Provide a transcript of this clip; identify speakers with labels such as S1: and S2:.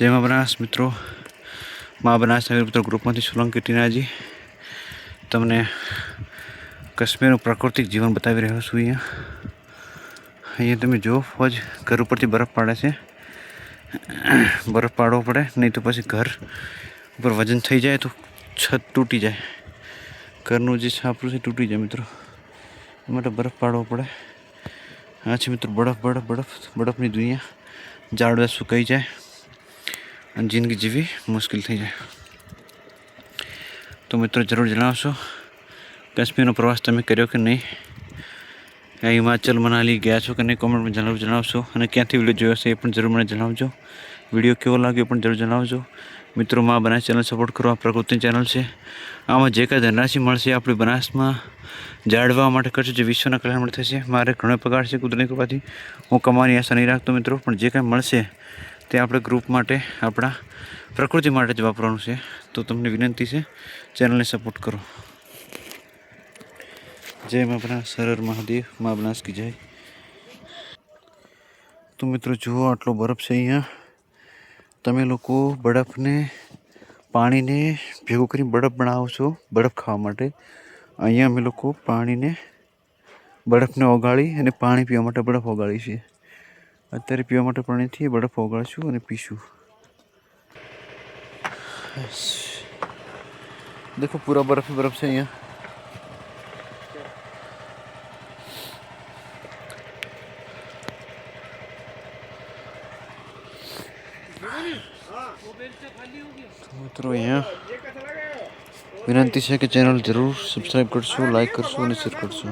S1: જેમાં બનાસ, મિત્રો. મા બનાસ નગર મિત્રો ગ્રુપમાંથી સોલંકી ટીનાજી. તમને કાશ્મીરનું પ્રાકૃતિક જીવન બતાવી રહ્યો છું અહીંયા. અહીંયા તમે જો ફોજ ઘર ઉપરથી બરફ પાડે છે. બરફ પાડવો પડે, નહીં તો પછી ઘર ઉપર વજન થઈ જાય તો છત તૂટી જાય. ઘરનું જે છાપરું છે તૂટી જાય, મિત્રો. એ માટે બરફ પાડવો પડે. આ છે, મિત્રો, બરફ બરફ બરફ, બરફની દુનિયા ઝાડવા સુકાઈ જાય. અને જિંદગી જીવી મુશ્કેલ થઈ જાય. તો મિત્રો જરૂર જણાવશો, કાશ્મીરનો પ્રવાસ તમે કર્યો કે નહીં? આ હિમાચલ મનાલી ગયા છો કે નહીં? કોમેન્ટમાં જણાવ જણાવશો અને ક્યાંથી વીડિયો જોયો છે એ પણ જરૂર મને જણાવજો. વીડિયો કેવો લાગ્યો પણ જરૂર જણાવજો. મિત્રો, માં બનાસ ચેનલ સપોર્ટ કરો, આ પ્રકૃતિની ચેનલ છે. આમાં જે કાંઈ ધનરાશિ મળશે આપણે બનાસમાં જાળવા માટે કરજો જે વિશ્વના કલ્યાણ માટે થશે. મારે ઘણો પગાર છે કુદરતી કૃપાથી. હું કમાવાની આશા નહીં રાખતો મિત્રો, પણ જે કાંઈ મળશે તે આપણે ગ્રુપ માટે, આપણા પ્રકૃતિ માટે જ વાપરવાનું છે. તો તમને વિનંતી છે ચેનલને સપોર્ટ કરો. જય આપણા સરળ મહાદેવ, મા બનાસ કી જય. તો મિત્રો જુઓ આટલો બરફ છે અહીંયા. તમે લોકો બરફને, પાણીને ભેગું કરી બરફ બનાવો છો, બરફ ખાવા માટે. અહીંયા અમે લોકો પાણીને બરફને ઓગાળી અને પાણી પીવા માટે બરફ ઓગાળી છે અત્યારે પીવા માટે પાણીથી બરફ ઓગાળીશું અને પીશું. દેખો, પૂરા બરફ ही બરફ છે અહીંયા. મિત્રો, અહીંયા વિનંતી છે કે ચેનલ જરૂર સબસ્ક્રાઈબ કરશો લાઈક કરશો અને શેર કરશો.